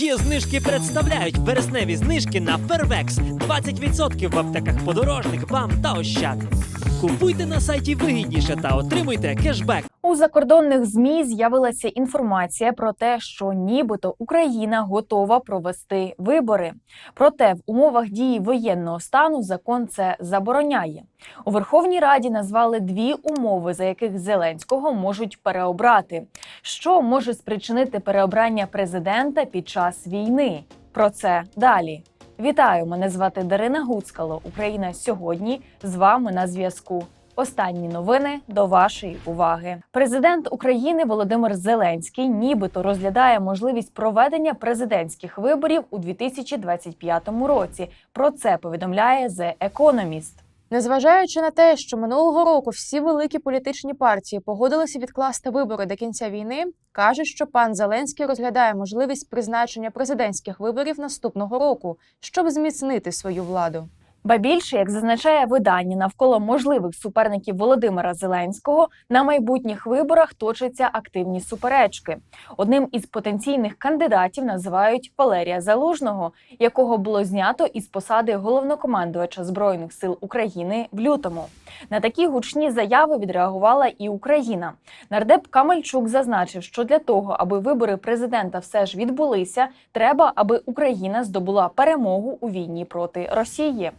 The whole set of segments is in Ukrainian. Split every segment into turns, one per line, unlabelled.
Є знижки представляють вересневі знижки на Фервекс. 20% в аптеках подорожник, бам та ощад. Купуйте на сайті вигідніше та отримуйте кешбек.
У закордонних змі з'явилася інформація про те, що нібито Україна готова провести вибори. Проте в умовах дії воєнного стану закон це забороняє. У Верховній Раді назвали дві умови, за яких Зеленського можуть переобрати. Що може спричинити переобрання президента під час війни? Про це далі. Вітаю! Мене звати Дарина Гуцкало. Україна сьогодні з вами на зв'язку. Останні новини до вашої уваги. Президент України Володимир Зеленський нібито розглядає можливість проведення президентських виборів у 2025 році. Про це повідомляє The Economist.
Незважаючи на те, що минулого року всі великі політичні партії погодилися відкласти вибори до кінця війни, каже, що пан Зеленський розглядає можливість призначення президентських виборів наступного року, щоб зміцнити свою владу.
Ба більше, як зазначає видання навколо можливих суперників Володимира Зеленського, на майбутніх виборах точаться активні суперечки. Одним із потенційних кандидатів називають Валерія Залужного, якого було знято із посади головнокомандувача збройних сил України в лютому. На такі гучні заяви відреагувала і Україна. Нардеп Камельчук зазначив, що для того, аби вибори президента все ж відбулися, треба, аби Україна здобула перемогу у війні проти Росії.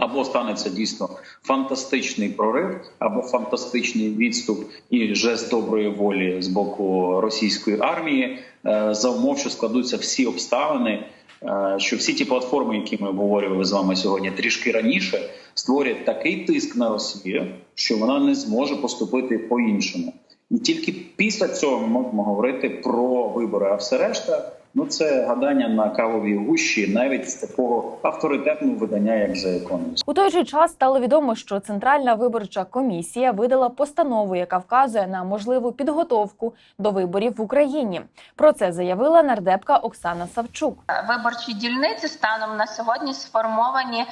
Або станеться дійсно фантастичний прорив, або фантастичний відступ і жест доброї волі з боку російської армії, е, за умов, що складуться всі обставини, е, що всі ті платформи, які ми обговорювали з вами сьогодні, трішки раніше, створять такий тиск на Росію, що вона не зможе поступити по-іншому. І тільки після цього ми можемо говорити про вибори. А все решта, ну це гадання на кавовій гущі, навіть з такого авторитетного видання, як The Economist.
У той же час стало відомо, що Центральна виборча комісія видала постанову, яка вказує на можливу підготовку до виборів в Україні. Про це заявила нардепка Оксана Савчук.
виборчі дільниці станом на сьогодні сформовані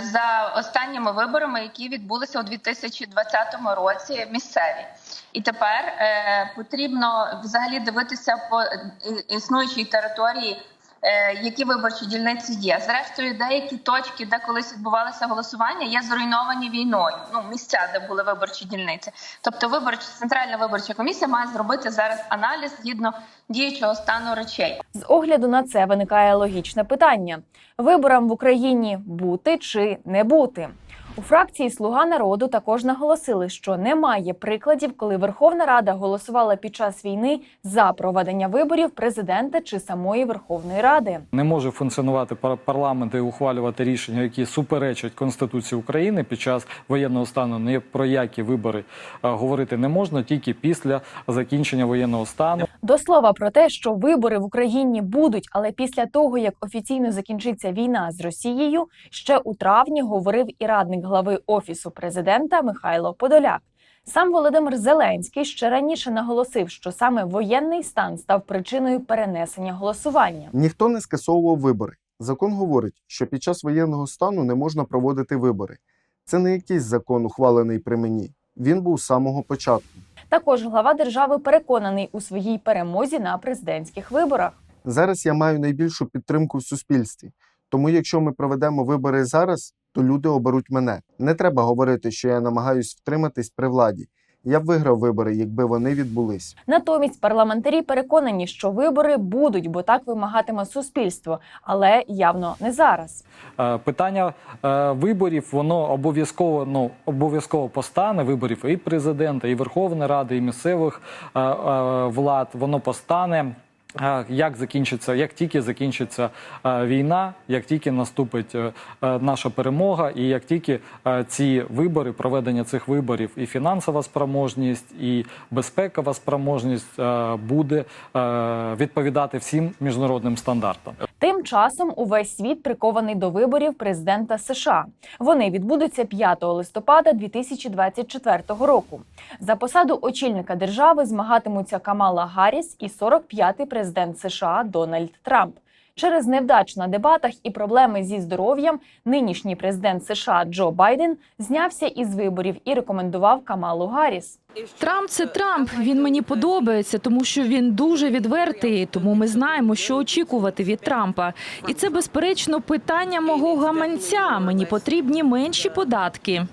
за останніми виборами, які відбулися у 2020 році, місцеві. І тепер е, потрібно взагалі дивитися по е, існуючій території. Е, Які виборчі дільниці є? Зрештою, деякі точки, де колись відбувалося голосування, є зруйновані війною. Ну місця, де були виборчі дільниці. Тобто, виборча центральна виборча комісія має зробити зараз аналіз згідно діючого стану речей.
З огляду на це виникає логічне питання: виборам в Україні бути чи не бути. У фракції Слуга народу також наголосили, що немає прикладів, коли Верховна Рада голосувала під час війни за проведення виборів президента чи самої Верховної Ради.
Не може функціонувати пар- парламент і ухвалювати рішення, які суперечать Конституції України під час воєнного стану. Ні про які вибори говорити не можна тільки після закінчення воєнного стану.
До слова про те, що вибори в Україні будуть, але після того як офіційно закінчиться війна з Росією, ще у травні говорив і радник глави офісу президента Михайло Подоляк. Сам Володимир Зеленський ще раніше наголосив, що саме воєнний стан став причиною перенесення голосування.
Ніхто не скасовував вибори. Закон говорить, що під час воєнного стану не можна проводити вибори. Це не якийсь закон, ухвалений при мені. Він був з самого початку.
Також глава держави переконаний у своїй перемозі на президентських виборах.
Зараз я маю найбільшу підтримку в суспільстві. Тому, якщо ми проведемо вибори зараз, то люди оберуть мене. Не треба говорити, що я намагаюсь втриматись при владі. Я б виграв вибори, якби вони відбулись.
Натомість парламентарі переконані, що вибори будуть, бо так вимагатиме суспільство, але явно не зараз.
Е, Питання е, виборів воно обов'язково ну обов'язково постане. Виборів і президента, і Верховної Ради, і місцевих е, влад. Воно постане. Як закінчиться, як тільки закінчиться е, війна, як тільки наступить е, е, наша перемога, і як тільки ці вибори, проведення цих виборів, і фінансова спроможність, і безпекова спроможність буде відповідати всім міжнародним стандартам.
Тим часом увесь світ прикований до виборів президента США. Вони відбудуться 5 листопада 2024 року. За посаду очільника держави змагатимуться Камала Гарріс і 45-й президент США Дональд Трамп. Через невдачу на дебатах і проблеми зі здоров'ям нинішній президент США Джо Байден знявся із виборів і рекомендував Камалу Гарріс.
Трамп це Трамп. Він мені подобається, тому що він дуже відвертий. Тому ми знаємо, що очікувати від Трампа. І це безперечно питання мого гаманця. Мені потрібні менші податки.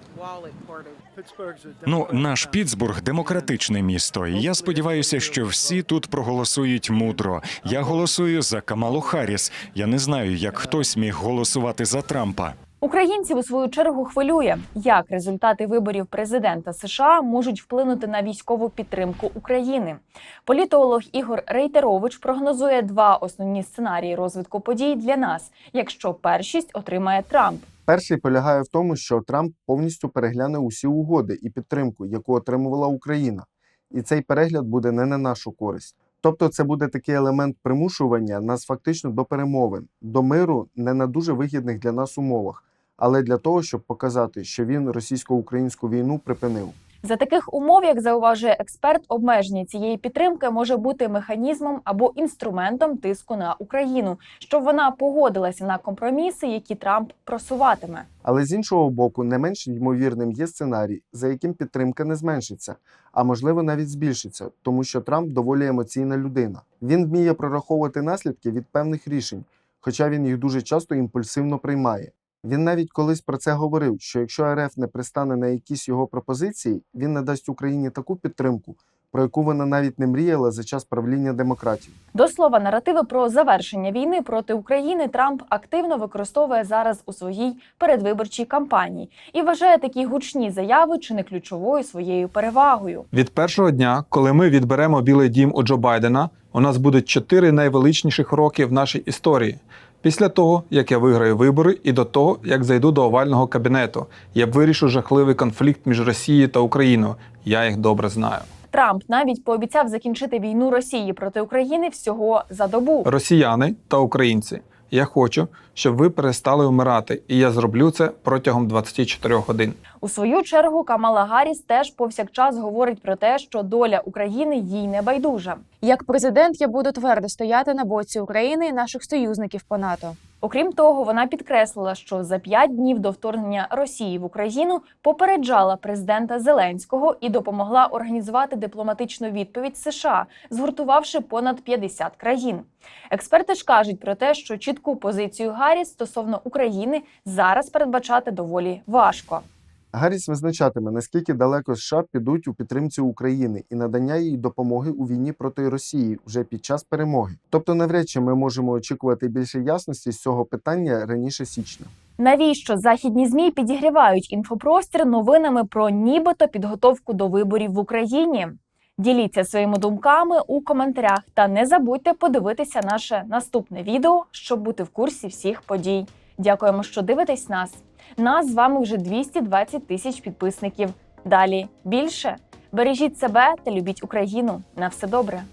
Ну, наш Пітсбург демократичне місто. І я сподіваюся, що всі тут проголосують мудро. Я голосую за Камалу Харріс. Я не знаю, як хтось міг голосувати за Трампа.
Українців у свою чергу хвилює, як результати виборів президента США можуть вплинути на військову підтримку України. Політолог Ігор Рейтерович прогнозує два основні сценарії розвитку подій для нас, якщо першість отримає Трамп.
Перший полягає в тому, що Трамп повністю перегляне усі угоди і підтримку, яку отримувала Україна, і цей перегляд буде не на нашу користь. Тобто, це буде такий елемент примушування нас фактично до перемовин, до миру не на дуже вигідних для нас умовах, але для того, щоб показати, що він російсько-українську війну припинив.
За таких умов, як зауважує експерт, обмеження цієї підтримки може бути механізмом або інструментом тиску на Україну, щоб вона погодилася на компроміси, які Трамп просуватиме.
Але з іншого боку, не менш ймовірним є сценарій, за яким підтримка не зменшиться, а можливо навіть збільшиться, тому що Трамп доволі емоційна людина. Він вміє прораховувати наслідки від певних рішень, хоча він їх дуже часто імпульсивно приймає. Він навіть колись про це говорив: що якщо РФ не пристане на якісь його пропозиції, він надасть Україні таку підтримку, про яку вона навіть не мріяла за час правління демократів.
До слова, наративи про завершення війни проти України Трамп активно використовує зараз у своїй передвиборчій кампанії і вважає такі гучні заяви чи не ключовою своєю перевагою.
Від першого дня, коли ми відберемо Білий дім у Джо Байдена, у нас будуть чотири найвеличніших роки в нашій історії. Після того, як я виграю вибори, і до того, як зайду до овального кабінету, я вирішу жахливий конфлікт між Росією та Україною. Я їх добре знаю.
Трамп навіть пообіцяв закінчити війну Росії проти України всього за добу.
Росіяни та українці. Я хочу, щоб ви перестали вмирати, і я зроблю це протягом 24 годин.
У свою чергу Камала Гарріс теж повсякчас говорить про те, що доля України їй не байдужа.
Як президент я буду твердо стояти на боці України і наших союзників по НАТО.
Окрім того, вона підкреслила, що за п'ять днів до вторгнення Росії в Україну попереджала президента Зеленського і допомогла організувати дипломатичну відповідь США, згуртувавши понад 50 країн. Експерти ж кажуть про те, що чітку позицію Гарріс стосовно України зараз передбачати доволі важко.
Гарріс визначатиме, наскільки далеко США підуть у підтримці України і надання їй допомоги у війні проти Росії вже під час перемоги. Тобто, навряд чи ми можемо очікувати більше ясності з цього питання раніше січня.
Навіщо західні змі підігрівають інфопростір новинами про нібито підготовку до виборів в Україні? Діліться своїми думками у коментарях та не забудьте подивитися наше наступне відео, щоб бути в курсі всіх подій. Дякуємо, що дивитесь нас. Нас з вами вже 220 тисяч підписників. Далі більше бережіть себе та любіть Україну. На все добре.